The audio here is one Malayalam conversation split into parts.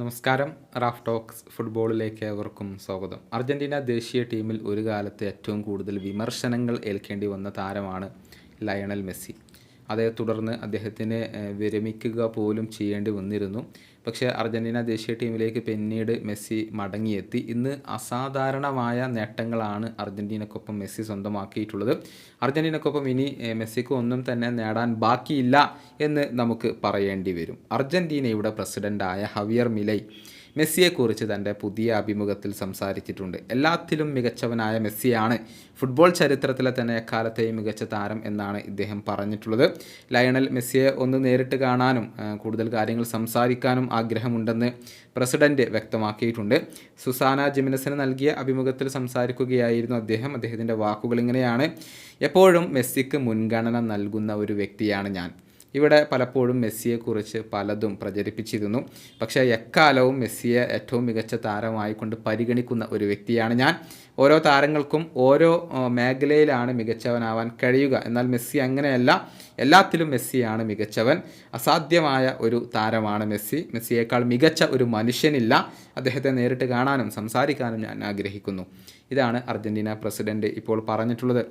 നമസ്കാരം. റാഫ് ടോക്സ് ഫുട്ബോളിലേക്ക് ഏവർക്കും സ്വാഗതം. അർജന്റീന ദേശീയ ടീമിൽ ഒരു കാലത്ത് ഏറ്റവും കൂടുതൽ വിമർശനങ്ങൾ ഏൽക്കേണ്ടി വന്ന താരമാണ് ലയണൽ മെസ്സി. അതേ തുടർന്ന് അദ്ദേഹത്തിന് വിരമിക്കുക പോലും ചെയ്യേണ്ടി വന്നിരുന്നു. പക്ഷേ അർജന്റീന ദേശീയ ടീമിലേക്ക് പിന്നീട് മെസ്സി മടങ്ങിയെത്തി. ഇന്ന് അസാധാരണമായ നേട്ടങ്ങളാണ് അർജന്റീനക്കൊപ്പം മെസ്സി സ്വന്തമാക്കിയിട്ടുള്ളത്. അർജന്റീനക്കൊപ്പം ഇനി മെസ്സിക്ക് ഒന്നും തന്നെ നേടാൻ ബാക്കിയില്ല എന്ന് നമുക്ക് പറയേണ്ടി വരും. അർജന്റീനയുടെ പ്രസിഡന്റായ ഹവിയർ മിലൈ മെസ്സിയെക്കുറിച്ച് തന്റെ പുതിയ അഭിമുഖത്തിൽ സംസാരിച്ചിട്ടുണ്ട്. എല്ലാത്തിലും മികച്ചവനായ മെസ്സിയാണ്. ഫുട്ബോൾ ചരിത്രത്തിലെ തന്നെ എക്കാലത്തെയും മികച്ച താരം എന്നാണ് ഇദ്ദേഹം പറഞ്ഞിട്ടുള്ളത്. ലയണൽ മെസ്സിയെ ഒന്ന് നേരിട്ട് കാണാനും കൂടുതൽ കാര്യങ്ങൾ സംസാരിക്കാനും ആഗ്രഹമുണ്ടെന്ന് പ്രസിഡന്റ് വ്യക്തമാക്കിയിട്ടുണ്ട്. സുസാന ജിമിനസിന് നൽകിയ അഭിമുഖത്തിൽ സംസാരിക്കുകയായിരുന്നു അദ്ദേഹം. അദ്ദേഹത്തിന്റെ വാക്കുകൾ ഇങ്ങനെയാണ്. എപ്പോഴും മെസ്സിക്ക് മുൻഗണന നൽകുന്ന ഒരു വ്യക്തിയാണ് ഞാൻ. ഇവിടെ പലപ്പോഴും മെസ്സിയെക്കുറിച്ച് പലതും പ്രചരിപ്പിച്ചിരുന്നു. പക്ഷേ എക്കാലവും മെസ്സിയെ ഏറ്റവും മികച്ച താരമായിക്കൊണ്ട് പരിഗണിക്കുന്ന ഒരു വ്യക്തിയാണ് ഞാൻ. ഓരോ താരങ്ങൾക്കും ഓരോ മേഖലയിലാണ് മികച്ചവനാവാൻ കഴിയുക. എന്നാൽ മെസ്സി അങ്ങനെയല്ല. എല്ലാത്തിലും മെസ്സിയാണ് മികച്ചവൻ. അസാധ്യമായ ഒരു താരമാണ് മെസ്സി. മെസ്സിയേക്കാൾ മികച്ച ഒരു മനുഷ്യനില്ല. അദ്ദേഹത്തെ നേരിട്ട് കാണാനും സംസാരിക്കാനും ഞാൻ ആഗ്രഹിക്കുന്നു. ഇതാണ് അർജന്റീന പ്രസിഡന്റ് ഇപ്പോൾ പറഞ്ഞിട്ടുള്ളത്.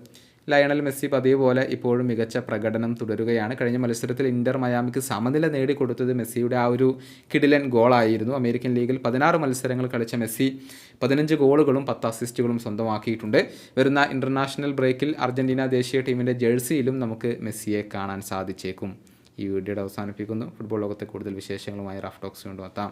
ലയണൽ മെസ്സി പതിവുപോലെ ഇപ്പോഴും മികച്ച പ്രകടനം തുടരുകയാണ്. കഴിഞ്ഞ മത്സരത്തിൽ ഇന്റർ മയാമിക്ക് സമനില നേടിക്കൊടുത്തത് മെസ്സിയുടെ ആ ഒരു കിടിലൻ ഗോളായിരുന്നു. അമേരിക്കൻ ലീഗിൽ പതിനാറ് മത്സരങ്ങൾ കളിച്ച മെസ്സി പതിനഞ്ച് ഗോളുകളും പത്ത് അസിസ്റ്റുകളും സ്വന്തമാക്കിയിട്ടുണ്ട്. വരുന്ന ഇന്റർനാഷണൽ ബ്രേക്കിൽ അർജന്റീന ദേശീയ ടീമിന്റെ ജേഴ്സിയിലും നമുക്ക് മെസ്സിയെ കാണാൻ സാധിച്ചേക്കും. ഈ വീഡിയോയുടെ അവസാനിപ്പിക്കുന്നു. ഫുട്ബോൾ ലോകത്തെ കൂടുതൽ വിശേഷങ്ങളുമായി റഫ് ടോക്സ് കൊണ്ടുവെത്താം